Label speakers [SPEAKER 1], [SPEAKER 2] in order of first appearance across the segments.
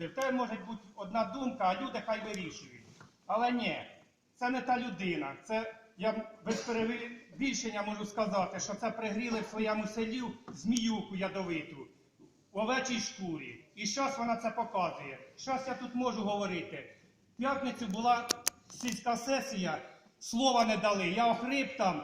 [SPEAKER 1] Туди. В тебе може бути одна думка, а люди хай вирішують. Але ні, це не та людина. Це я без перебільшення можу сказати, що це пригріли в своєму селі зміюку ядовиту в овечій шкурі. І зараз вона це показує. Зараз я тут можу говорити. В п'ятницю була сільська сесія, слова не дали. Я охрип там.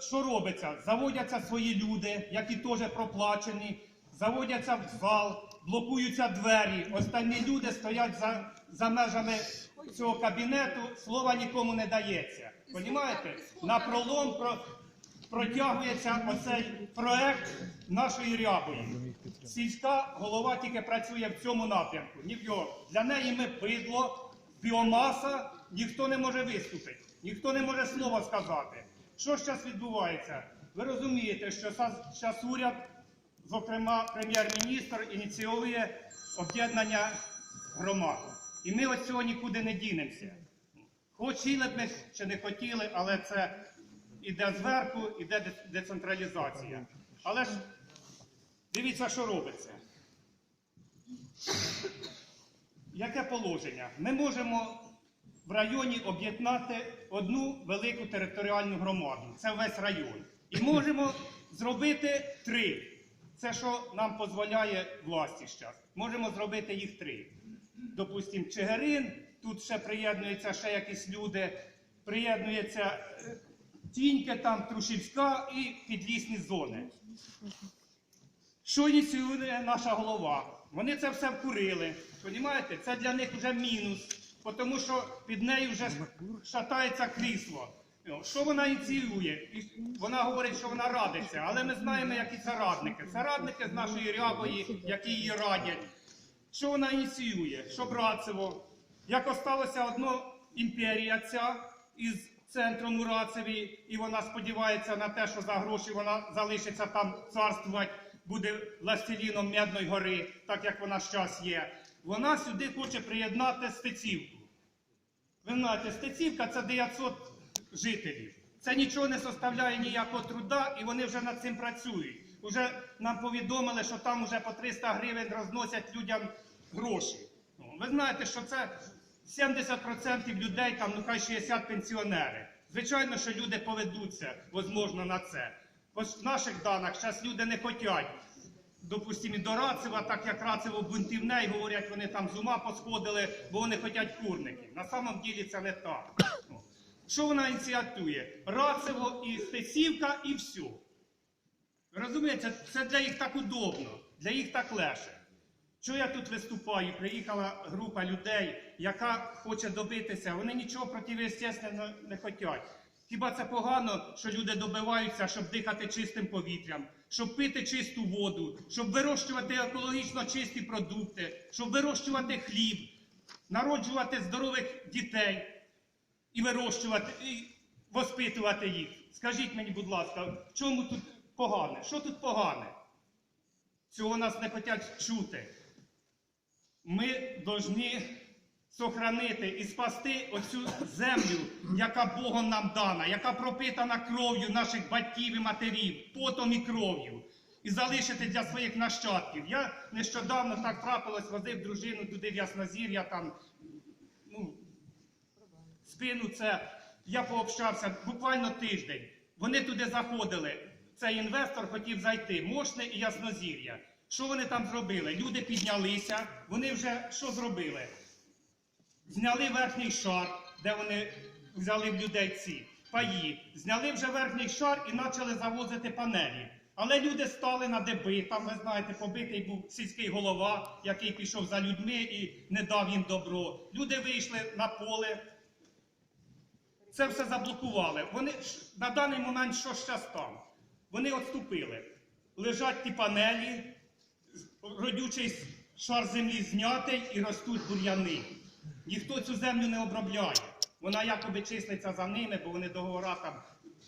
[SPEAKER 1] Що робиться? Заводяться свої люди, які теж проплачені, заводяться в зал, блокуються двері. Останні люди стоять за, за межами цього кабінету, слова нікому не дається. Понімаєте? На пролом про, протягується оцей проект нашої рябої. Сільська голова тільки працює в цьому напрямку. Ні в його. Для неї ми бидло, біомаса, ніхто не може виступити, ніхто не може слова сказати. Що ж зараз відбувається? Ви розумієте, що зараз уряд, зокрема прем'єр-міністр, ініціює об'єднання громад. І ми від цього нікуди не дінемося. Хотіли б ми чи не хотіли, але це іде зверху, іде децентралізація. Але ж дивіться, що робиться. Яке положення? Ми можемо в районі об'єднати одну велику територіальну громаду. Це весь район. І можемо зробити три. Це що нам дозволяє власті зараз. Можемо зробити їх три. Допустимо, Чигирин, тут ще приєднуються ще якісь люди, приєднується е, Тіньке, там Трушівська і підлісні зони. Що ініціює наша голова? Вони це все вкурили. Понімаєте? Це для них вже мінус, тому що під нею вже шатається крісло. Що вона ініціює? Вона говорить, що вона радиться, але ми знаємо, які це радники. Це радники з нашої рябої, які її радять. Що вона ініціює? Що Братцево? Як осталося одно імперія ця із центром у Рацеві, і вона сподівається на те, що за гроші вона залишиться там царствувати, буде властеліном Медної гори, так як вона зараз є. Вона сюди хоче приєднати Стецівку. Ви знаєте, Стецівка це 900 жителів. Це нічого не составляє ніякого труда, і вони вже над цим працюють. Уже нам повідомили, що там вже по 300 гривень розносять людям гроші. Ну, Ви знаєте, що це 70% людей, там, ну хай 60 пенсіонери. Звичайно, що люди поведуться, можливо, на це. По наших даних зараз люди не хочуть допустимо, і до Рацева, так як Рацево бунтівне, і говорять, вони там з ума посходили, бо вони хочуть курників. На самом ділі це не так. Що вона ініціатує? Рацево і Стесівка, і все. Розумієте, це для їх так удобно, для їх так легше. Що я тут виступаю? Приїхала група людей, яка хоче добитися. Вони нічого протиестественного не хочуть. Хіба це погано, що люди добиваються, щоб дихати чистим повітрям, щоб пити чисту воду, щоб вирощувати екологічно чисті продукти, щоб вирощувати хліб, народжувати здорових дітей і вирощувати, і воспитувати їх. Скажіть мені, будь ласка, в чому тут погане? Що тут погане? Цього нас не хочуть чути. Ми повинні сохранити і спасти оцю землю, яка Богом нам дана, яка пропитана кров'ю наших батьків і матерів, потом і кров'ю. І залишити для своїх нащадків. Я нещодавно так трапилось, возив дружину туди в Яснозір'я, там, спину це. Я пообщався буквально тиждень. Вони туди заходили. Цей інвестор хотів зайти, Мошне і Яснозір'я. Що вони там зробили? Люди піднялися, вони вже що зробили? Зняли верхній шар, де вони взяли в людей ці паї, зняли вже верхній шар і почали завозити панелі. Але люди стали на деби, там, ви знаєте, побитий був сільський голова, який пішов за людьми і не дав їм добро. Люди вийшли на поле, це все заблокували. Вони на даний момент що зараз там? Вони відступили. Лежать ті панелі, родючий шар землі знятий і ростуть бур'яни. Ніхто цю землю не обробляє. Вона якоби числиться за ними, бо вони договора там,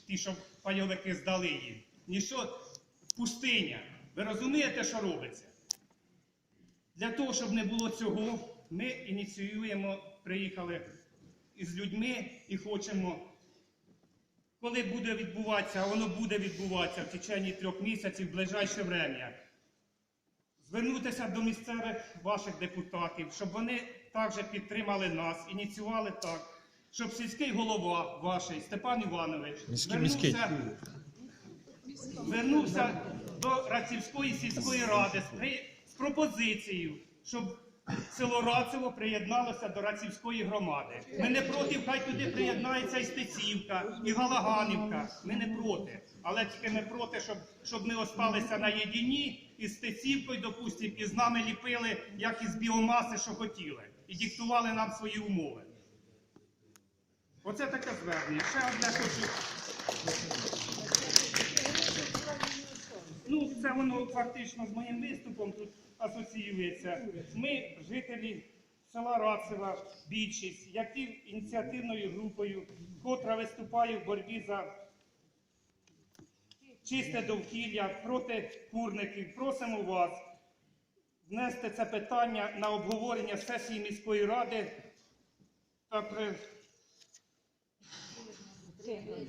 [SPEAKER 1] ті, що пайовики здали їм. Ніщо пустиня. Ви розумієте, що робиться? Для того, щоб не було цього, ми ініціюємо, приїхали із людьми і хочемо, коли буде відбуватися, а воно буде відбуватися в течение трьох місяців, в ближайше время, звернутися до місцевих ваших депутатів, щоб вони також підтримали нас, ініціювали так, щоб сільський голова ваш Степан Іванович
[SPEAKER 2] Міський, міський.
[SPEAKER 1] звернувся, звернувся до Рацівської сільської ради з пропозицією, щоб село Рацево приєдналося до Рацівської громади. Ми не проти, хай туди приєднається і Стецівка, і Галаганівка. Ми не проти. Але тільки не проти, щоб, щоб ми осталися на єдині із Стецівкою, допустимо, і з нами ліпили, як із біомаси, що хотіли, і диктували нам свої умови. Оце таке звернення. Ще одне хочу. Ну, це воно фактично з моїм виступом тут асоціюється. Ми, жителі села Рацева, більшість, які ініціативною групою, котра виступає в боротьбі за чисте довкілля проти курників, просимо вас внести це питання на обговорення сесії міської ради та при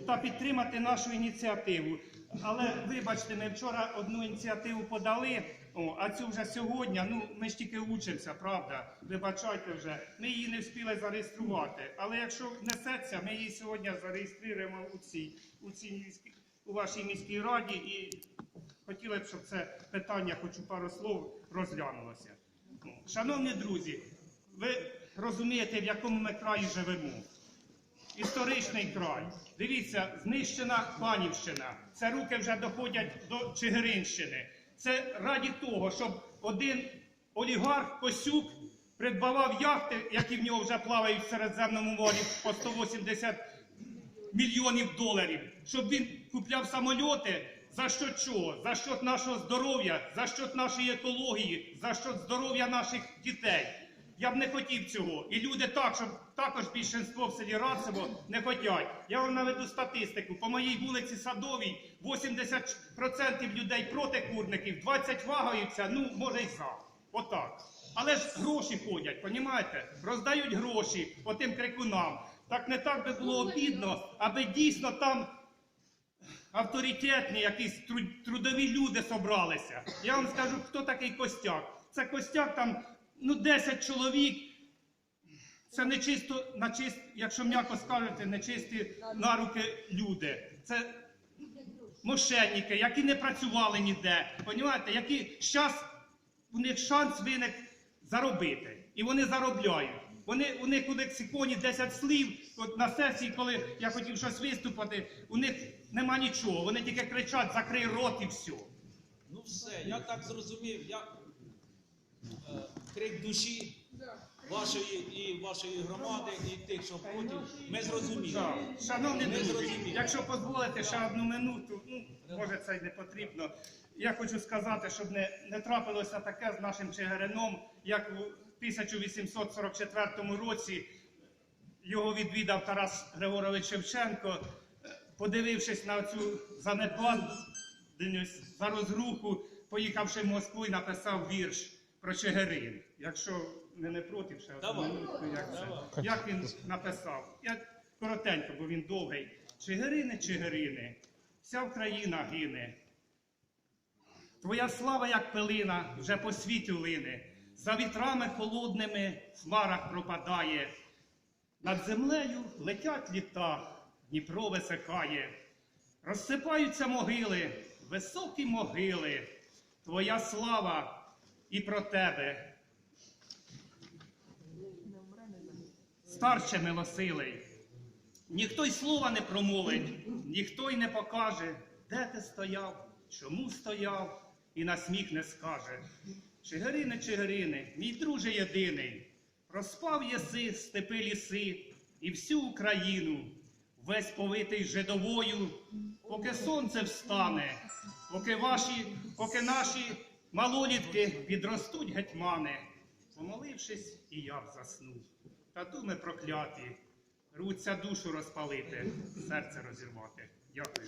[SPEAKER 1] та підтримати нашу ініціативу. Але вибачте, ми вчора одну ініціативу подали, о, а цю вже сьогодні. Ну ми ж тільки учимося, правда. Вибачайте вже. Ми її не встигли зареєструвати. Але якщо внесеться, ми її сьогодні зареєструємо у цій у цій у вашій міській раді і хотіли б, щоб це питання, хоч пару слов, розглянулося. Ну, Шановні друзі, ви розумієте, в якому ми краї живемо історичний край. Дивіться, знищена Панівщина. Це руки вже доходять до Чигиринщини. Це раді того, щоб один олігарх Косюк придбавав яхти, які в нього вже плавають в Середземному морі по 180 мільйонів доларів, щоб він купляв самольоти. За що чого? За що нашого здоров'я, за що нашої екології, за що здоров'я наших дітей. Я б не хотів цього. І люди так, щоб також більшинство в селі Рацево не хотять. Я вам наведу статистику. По моїй вулиці Садовій 80% людей проти курників, 20 вагаються, ну, може й за. Отак. Але ж гроші ходять, понімаєте? Роздають гроші отим крикунам. Так не так би було обідно, аби дійсно там авторитетні, якісь трудові люди собралися. Я вам скажу, хто такий Костяк. Це Костяк там, ну, 10 чоловік. Це не чисто, на чист, якщо м'яко скажете, нечисті на руки люди. Це мошенники, які не працювали ніде. Понімаєте, які зараз у них шанс виник заробити. І вони заробляють. Вони, у них у лексиконі 10 слів. От на сесії, коли я хотів щось виступати, у них нема нічого. Вони тільки кричать, закрий рот і все.
[SPEAKER 3] Ну все, я так зрозумів, я е, крик душі вашої і вашої громади, і тих, що проти, ми зрозуміли.
[SPEAKER 1] Шановні друзі, якщо дозволите ще одну минуту, ну може це й не потрібно. Я хочу сказати, щоб не, не трапилося таке з нашим Чигирином, як у 1844 році його відвідав Тарас Григорович Шевченко, подивившись на цю занепаденість, за розруху, поїхавши в Москву і написав вірш про Чигирин. Якщо ви не проти, ще одну
[SPEAKER 3] Давай.
[SPEAKER 1] минутку, як це. Як він написав? Я коротенько, бо він довгий. Чигирини, Чигирини, вся Україна гине. Твоя слава, як пилина, вже по світу лине, за вітрами холодними в хмарах пропадає. Над землею летять літа, Дніпро висихає, розсипаються могили, високі могили, Твоя слава і про тебе. Старче милосилий, ніхто й слова не промовить, ніхто й не покаже, де ти стояв, чому стояв, і на сміх не скаже. Чигирине, Чигирине, мій друже єдиний, розпав єси степи ліси і всю Україну, весь повитий жидовою, поки сонце встане, поки ваші, поки наші малолітки підростуть гетьмани. Помолившись, і я б заснув. Та думи прокляті, руться душу розпалити, серце розірвати. Дякую.